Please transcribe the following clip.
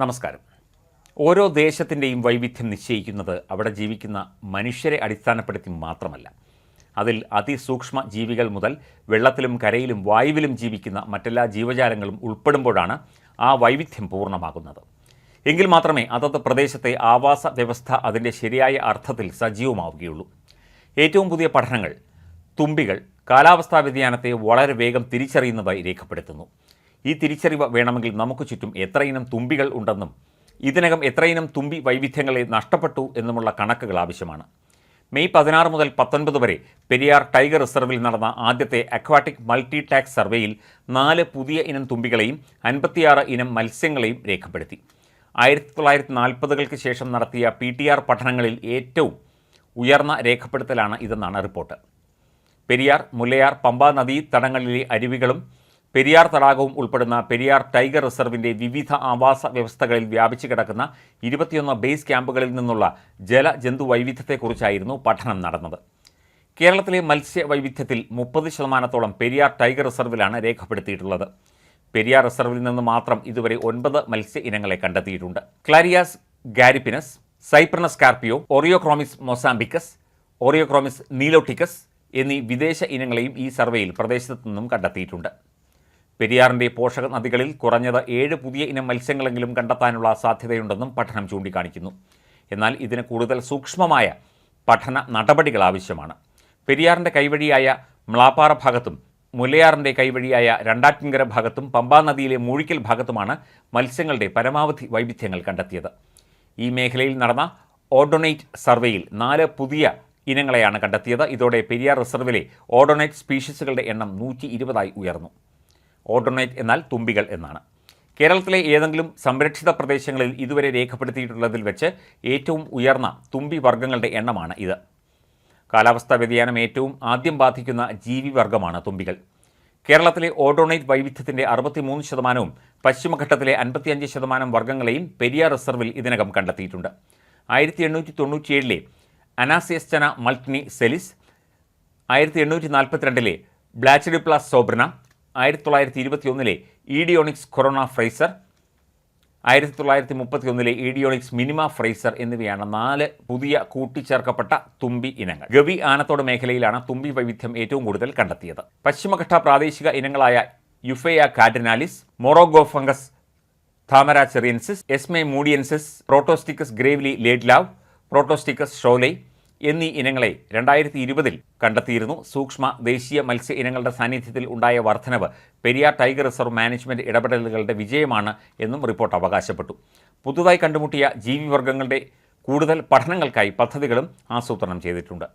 നമസ്കാരം. ഓരോ ദേശത്തിന്റെയും വൈവിധ്യം നിശ്ചയിക്കുന്നത് അവിടെ ജീവിക്കുന്ന മനുഷ്യരെ അടിസ്ഥാനപ്പെടുത്തി മാത്രമല്ല. അതിൽ അതിസൂക്ഷ്മ ജീവികൾ മുതൽ വെള്ളത്തിലും കരയിലും വായുവിലും ജീവിക്കുന്ന മറ്റെല്ലാ ജീവജാലങ്ങളും ഉൾപ്പെടുമ്പോഴാണ് ആ വൈവിധ്യം പൂർണമാകുന്നത്. എങ്കിൽ മാത്രമേ അതത് പ്രദേശത്തെ ആവാസ വ്യവസ്ഥ അതിന്റെ ശരിയായ അർത്ഥത്തിൽ സജീവമാവുകയുള്ളൂ. ഏറ്റവും പുതിയ പഠനങ്ങൾ തുമ്പികൾ കാലാവസ്ഥാ വ്യതിയാനത്തെ വളരെ വേഗം തിരിച്ചറിയുന്നതായി രേഖപ്പെടുത്തുന്നു. ഈ തിരിച്ചറിവ് വേണമെങ്കിൽ നമുക്ക് ചുറ്റും എത്രയിനം തുമ്പികൾ ഉണ്ടെന്നും ഇതിനകം എത്രയിനം തുമ്പി വൈവിധ്യങ്ങളെ നഷ്ടപ്പെട്ടു എന്നുമുള്ള കണക്കുകൾ ആവശ്യമാണ്. മെയ് പതിനാറ് മുതൽ പത്തൊൻപത് വരെ പെരിയാർ ടൈഗർ റിസർവിൽ നടന്ന ആദ്യത്തെ അക്വാട്ടിക് മൾട്ടി ടാക്സ് സർവേയിൽ നാല് പുതിയ ഇനം തുമ്പികളെയും അൻപത്തിയാറ് ഇനം മത്സ്യങ്ങളെയും രേഖപ്പെടുത്തി. ആയിരത്തി തൊള്ളായിരത്തി നാൽപ്പതുകൾക്ക് ശേഷം നടത്തിയ പി ടി ആർ പഠനങ്ങളിൽ ഏറ്റവും ഉയർന്ന രേഖപ്പെടുത്തലാണ് ഇതെന്നാണ് റിപ്പോർട്ട്. പെരിയാർ മുല്ലയാർ പമ്പാ നദീ തടങ്ങളിലെ അരുവികളും പെരിയാർ തടാകവും ഉൾപ്പെടുന്ന പെരിയാർ ടൈഗർ റിസർവിന്റെ വിവിധ ആവാസ വ്യവസ്ഥകളിൽ വ്യാപിച്ചു കിടക്കുന്ന ഇരുപത്തിയൊന്ന് ബേസ് ക്യാമ്പുകളിൽ നിന്നുള്ള ജല ജന്തു വൈവിധ്യത്തെക്കുറിച്ചായിരുന്നു പഠനം നടന്നത്. കേരളത്തിലെ മത്സ്യ വൈവിധ്യത്തിൽ മുപ്പത് ശതമാനത്തോളം പെരിയാർ ടൈഗർ റിസർവിലാണ് രേഖപ്പെടുത്തിയിട്ടുള്ളത്. പെരിയാർ റിസർവിൽ നിന്ന് മാത്രം ഇതുവരെ ഒൻപത് മത്സ്യ ഇനങ്ങളെ കണ്ടെത്തിയിട്ടുണ്ട്. ക്ലാരിയാസ് ഗാരിപ്പിനസ് സൈപ്രണസ് കാർപ്പിയോ ഒറിയോക്രോമിസ് മൊസാംബിക്കസ് ഒറിയോക്രോമിസ് നീലോട്ടിക്കസ് എന്നീ വിദേശ ഇനങ്ങളെയും ഈ സർവേയിൽ പ്രദേശത്തു നിന്നും കണ്ടെത്തിയിട്ടുണ്ട്. പെരിയാറിന്റെ പോഷക നദികളിൽ കുറഞ്ഞത് ഏഴ് പുതിയ ഇനം മത്സ്യങ്ങളെങ്കിലും കണ്ടെത്താനുള്ള സാധ്യതയുണ്ടെന്നും പഠനം ചൂണ്ടിക്കാണിക്കുന്നു. എന്നാൽ ഇതിന് കൂടുതൽ സൂക്ഷ്മമായ പഠന നടപടികൾ ആവശ്യമാണ്. പെരിയാറിന്റെ കൈവഴിയായ മ്ലാപ്പാറ ഭാഗത്തും മുല്ലയാറിന്റെ കൈവഴിയായ രണ്ടാറ്റിൻകര ഭാഗത്തും പമ്പാ നദിയിലെ മൂഴിക്കൽ ഭാഗത്തുമാണ് മത്സ്യങ്ങളുടെ പരമാവധി വൈവിധ്യങ്ങൾ കണ്ടെത്തിയത്. ഈ മേഖലയിൽ നടന്ന ഓഡൊണേറ്റ് സർവേയിൽ നാല് പുതിയ ഇനങ്ങളെയാണ് കണ്ടെത്തിയത്. ഇതോടെ പെരിയാർ റിസർവിലെ ഓഡൊണേറ്റ് സ്പീഷീസുകളുടെ എണ്ണം നൂറ്റി ഉയർന്നു. ഓഡൊണേറ്റ് എന്നാൽ തുമ്പികൾ എന്നാണ്. കേരളത്തിലെ ഏതെങ്കിലും സംരക്ഷിത പ്രദേശങ്ങളിൽ ഇതുവരെ രേഖപ്പെടുത്തിയിട്ടുള്ളതിൽ വെച്ച് ഏറ്റവും ഉയർന്ന തുമ്പി വർഗങ്ങളുടെ എണ്ണമാണ് ഇത്. കാലാവസ്ഥാ വ്യതിയാനം ഏറ്റവും ആദ്യം ബാധിക്കുന്ന ജീവിവർഗമാണ് തുമ്പികൾ. കേരളത്തിലെ ഓഡോണൈറ്റ് വൈവിധ്യത്തിന്റെ അറുപത്തിമൂന്ന് ശതമാനവും പശ്ചിമഘട്ടത്തിലെ അൻപത്തിയഞ്ച് ശതമാനം വർഗങ്ങളെയും പെരിയാർ റിസർവിൽ ഇതിനകം കണ്ടെത്തിയിട്ടുണ്ട്. ആയിരത്തി എണ്ണൂറ്റി തൊണ്ണൂറ്റിയേഴിലെ അനാസിയസ്റ്റന മൾട്ടിനി സെലിസ് ആയിരത്തി എണ്ണൂറ്റി നാൽപ്പത്തിരണ്ടിലെ ബ്ലാച്ചഡിപ്ലാസ് സോബ്രന ആയിരത്തി തൊള്ളായിരത്തി ഇരുപത്തിയൊന്നിലെ ഈഡിയോണിക്സ് കൊറോണ ഫ്രൈസർ ആയിരത്തി തൊള്ളായിരത്തി മുപ്പത്തിയൊന്നിലെ ഈഡിയോണിക്സ് മിനിമ ഫ്രൈസർ എന്നിവയാണ് നാല് പുതിയ കൂട്ടിച്ചേർക്കപ്പെട്ട തുമ്പി ഇനങ്ങൾ. ഗവി ആനത്തോട് മേഖലയിലാണ് തുമ്പി വൈവിധ്യം ഏറ്റവും കൂടുതൽ കണ്ടെത്തിയത്. പശ്ചിമഘട്ട പ്രാദേശിക ഇനങ്ങളായ യുഫേയ കാറ്റനാലിസ് മൊറോഗോഫംഗസ് ചെറിയൻസിസ് എസ്മെ മൂഡിയൻസിസ് പ്രോട്ടോസ്റ്റിക്കസ് ഗ്രേവ്ലി ലേഡ്ലാവ് പ്രോട്ടോസ്റ്റിക്കസ് ഷോലൈ എന്നീ ഇനങ്ങളെ രണ്ടായിരത്തി ഇരുപതിൽ കണ്ടെത്തിയിരുന്നു. സൂക്ഷ്മ ദേശീയ മത്സ്യ ഇനങ്ങളുടെ സാന്നിധ്യത്തിൽ ഉണ്ടായ വർധനവ് പെരിയാർ ടൈഗർ റിസർവ് മാനേജ്മെന്റ് ഇടപെടലുകളുടെ വിജയമാണ് എന്നും റിപ്പോർട്ട് അവകാശപ്പെട്ടു. പുതുതായി കണ്ടുമുട്ടിയ ജീവിവർഗങ്ങളുടെ കൂടുതൽ പഠനങ്ങൾക്കായി പദ്ധതികളും ആസൂത്രണം ചെയ്തിട്ടുണ്ട്.